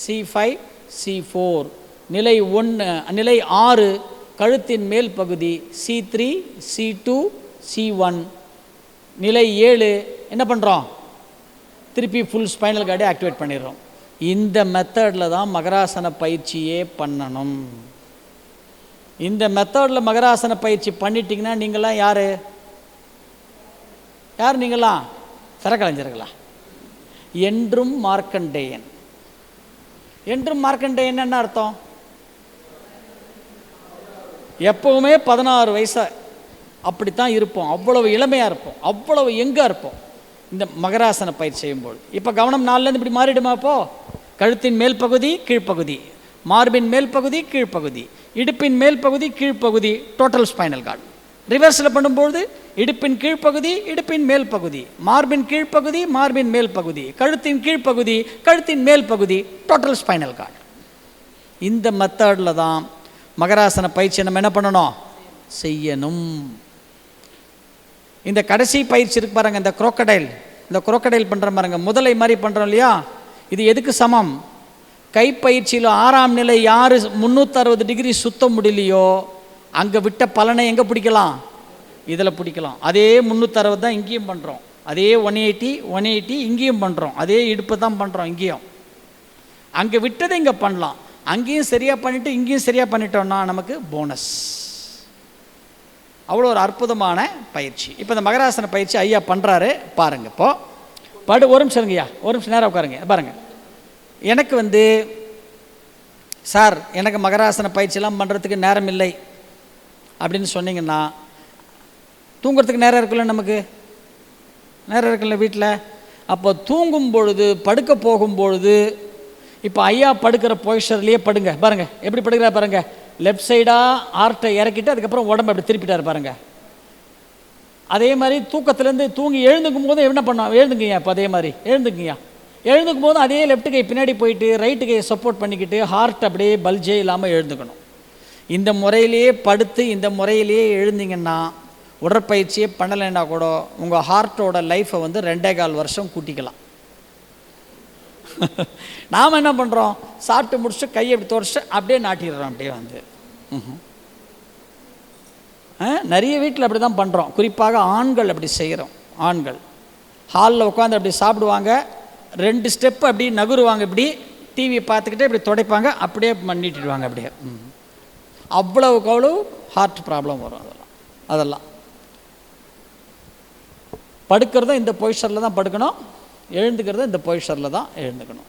C five C four நிலை ஒன்று நிலை ஆறு கழுத்தின் மேல் பகுதி C three C two C one நிலை ஏழு என்ன பண்ணுறோம் திருப்பி ஃபுல் ஸ்பைனல் கார்டை ஆக்டிவேட் பண்ணிடுறோம். இந்த மெத்தடில் தான் மகராசன பயிற்சியே பண்ணணும். இந்த மெத்தடில் மகராசன பயிற்சி பண்ணிட்டீங்கன்னா நீங்களாம் யார்? யார் நீங்களாம் சரக்கலைஞர்களா? என்றும் மார்க்கண்டேயன். என்றும் மார்க்கண்டே என்ன அர்த்தம்? எப்பவுமே பதினாறு வயசா அப்படித்தான் இருப்போம். அவ்வளவு இளமையாக இருப்போம். அவ்வளவு எங்காக இருப்போம்? இந்த மகராசன பயிற்சி செய்யும்போது. இப்போ கவனம் நாலுலேருந்து இப்படி மாறிடுமா அப்போ? கழுத்தின் மேல் பகுதி கீழ்ப்பகுதி. மார்பின் மேல் பகுதி கீழ்ப்பகுதி. இடுப்பின் மேல் பகுதி கீழ்ப்பகுதி. டோட்டல் ஸ்பைனல் கார்டு ரிவர்ஸில் பண்ணும்போது இடுப்பின் கீழ்ப்பகுதி இடுப்பின் மேல் பகுதி மார்பின் கீழ்ப்பகுதி மார்பின் மேல் பகுதி கழுத்தின் கீழ்ப்பகுதி கழுத்தின் மேல் பகுதி டோட்டல் ஸ்பைனல் கார்டு இந்த மெத்தடில் தான் மகராசன பயிற்சி நம்ம என்ன பண்ணணும்? செய்யணும். இந்த கடைசி பயிற்சி இருக்கு பாருங்கள் இந்த குரோக்கடைல் இந்த குரோக்கடைல் பண்ணுற பாருங்க முதலை மாதிரி பண்ணுறோம் இல்லையா? இது எதுக்கு சமம்? கைப்பயிற்சியில் ஆறாம் நிலை யார் முந்நூற்றறுபது டிகிரி சுத்த முடியலையோ அங்கே விட்ட பலனை எங்கே பிடிக்கலாம்? இதில் பிடிக்கலாம். அதே முந்நூற்றறுபது தான் இங்கேயும் பண்ணுறோம் அதே ஒன் எயிட்டி ஒன் எயிட்டி இங்கேயும் பண்ணுறோம் அதே இடுப்பு தான் பண்ணுறோம் இங்கேயும். அங்கே விட்டதை இங்கே பண்ணலாம். அங்கேயும் சரியாக பண்ணிவிட்டு இங்கேயும் சரியாக பண்ணிட்டோம்னா நமக்கு போனஸ் அவ்வளோ ஒரு அற்புதமான பயிற்சி. இப்போ இந்த மகராசன பயிற்சி ஐயா பண்ணுறாரு பாருங்கள் இப்போது படு ஒரு நிமிஷம் இருங்கய்யா. ஒரு நிமிஷம் நேரம் உட்காருங்க. பாருங்கள் எனக்கு வந்து சார் எனக்கு மகராசன பயிற்சியெல்லாம் பண்ணுறதுக்கு நேரம் இல்லை. அப்படின்னு சொன்னீங்கன்னா தூங்குறதுக்கு நேரம் இருக்குல்ல நமக்கு? நேரம் இருக்குல்ல வீட்டில் அப்போ தூங்கும் பொழுது படுக்க போகும் பொழுது இப்போ ஐயா படுக்கிற பொசிஷன்லேயே படுங்க. பாருங்கள் எப்படி படுக்கிறா பாருங்கள் லெஃப்ட் சைடாக ஆர்ட்டை இறக்கிட்டு அதுக்கப்புறம் உடம்பு அப்படி திருப்பிட்டாரு பாருங்கள் அதே மாதிரி தூக்கத்துலேருந்து தூங்கி எழுந்துக்கும் போது என்ன பண்ணோம் எழுந்துங்கய்யா இப்போ அதே மாதிரி. எழுந்துக்குங்கய்யா எழுந்துக்கும் போது அதே லெஃப்ட் கை பின்னாடி போயிட்டு ரைட்டு கையை சப்போர்ட் பண்ணிக்கிட்டு ஹார்ட் அப்படியே பல்ஜே இல்லாமல் எழுந்துக்கணும். இந்த முறையிலேயே படுத்து இந்த முறையிலேயே எழுந்தீங்கன்னா உடற்பயிற்சியே பண்ணலைன்னா கூட உங்கள் ஹார்ட்டோட லைஃப்பை வந்து ரெண்டே கால் வருஷம் கூட்டிக்கலாம். நாம் என்ன பண்ணுறோம் சாப்பிட்டு முடிச்சுட்டு கையை இப்படி துடைச்சிட்டு அப்படியே நாட்டிடுறோம் அப்படியே வந்து. ஆ, நிறைய வீட்டில் அப்படி தான் பண்ணுறோம் குறிப்பாக ஆண்கள் அப்படி செய்கிறோம் ஆண்கள். ஹாலில் உட்காந்து அப்படி சாப்பிடுவாங்க. ரெண்டு ஸ்டெப் அப்படி நகுருவாங்க இப்படி. டிவி பார்த்துக்கிட்டே இப்படி துடைப்பாங்க. அப்படியே பண்ணிட்டுருவாங்க அப்படியே. ம். அவ்வளவுக்கு அவ்வளவு ஹார்ட் ப்ராப்ளம் வரும் அதெல்லாம். அதெல்லாம். படுக்கிறதும் இந்த பொசிஷனில் தான் படுக்கணும். எழுந்துக்கிறதும் இந்த பொசிஷனில் தான் எழுந்துக்கணும்.